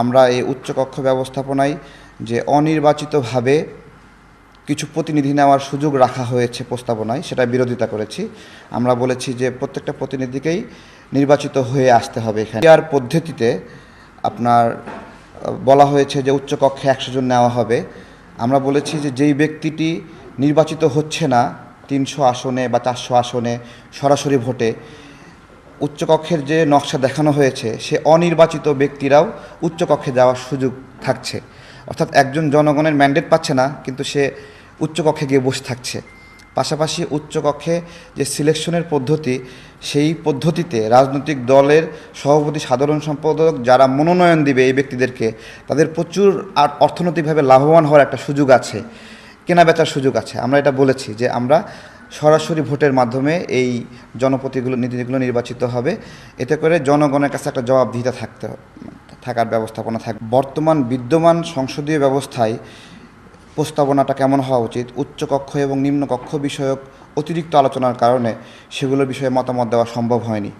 আমরা এই উচ্চকক্ষ ব্যবস্থাপনায় যে অনির্বাচিতভাবে কিছু প্রতিনিধি নেওয়ার সুযোগ রাখা হয়েছে প্রস্তাবনায়, সেটা বিরোধিতা করেছি। আমরা বলেছি যে প্রত্যেকটা প্রতিনিধিকেই নির্বাচিত হয়ে আসতে হবে এখানে। আর পদ্ধতিতে আপনার বলা হয়েছে যে উচ্চকক্ষে একশো জন নেওয়া হবে। আমরা বলেছি যে যেই ব্যক্তিটি নির্বাচিত হচ্ছে না, তিনশো আসনে বা চারশো আসনে সরাসরি ভোটে উচ্চকক্ষের যে নকশা দেখানো হয়েছে, সে অনির্বাচিত ব্যক্তিরাও উচ্চকক্ষে যাওয়ার সুযোগ থাকছে। অর্থাৎ একজন জনগণের ম্যান্ডেট পাচ্ছে না, কিন্তু সে উচ্চকক্ষে গিয়ে বসে থাকছে। পাশাপাশি উচ্চকক্ষে যে সিলেকশনের পদ্ধতি, সেই পদ্ধতিতে রাজনৈতিক দলের সভাপতি, সাধারণ সম্পাদক যারা মনোনয়ন দিবে এই ব্যক্তিদেরকে, তাদের প্রচুর আর অর্থনৈতিকভাবে লাভবান হওয়ার একটা সুযোগ আছে কেনা বেচার সুযোগ আছে। আমরা এটা বলেছি যে আমরা সরাসরি ভোটের মাধ্যমে এই জনপ্রতিগুলো নীতিগুলো নির্বাচিত হবে। এতে করে জনগণের কাছে একটা জবাবদিহিতা থাকতে থাকার ব্যবস্থাপনা থাকবে বর্তমান বিদ্যমান সংসদীয় ব্যবস্থায় প্রস্তাবনাটা কেমন হওয়া উচিত? উচ্চকক্ষ এবং নিম্নকক্ষ বিষয়ক অতিরিক্ত আলোচনার কারণে সেগুলো বিষয়ে মতামত দেওয়া সম্ভব হয়নি।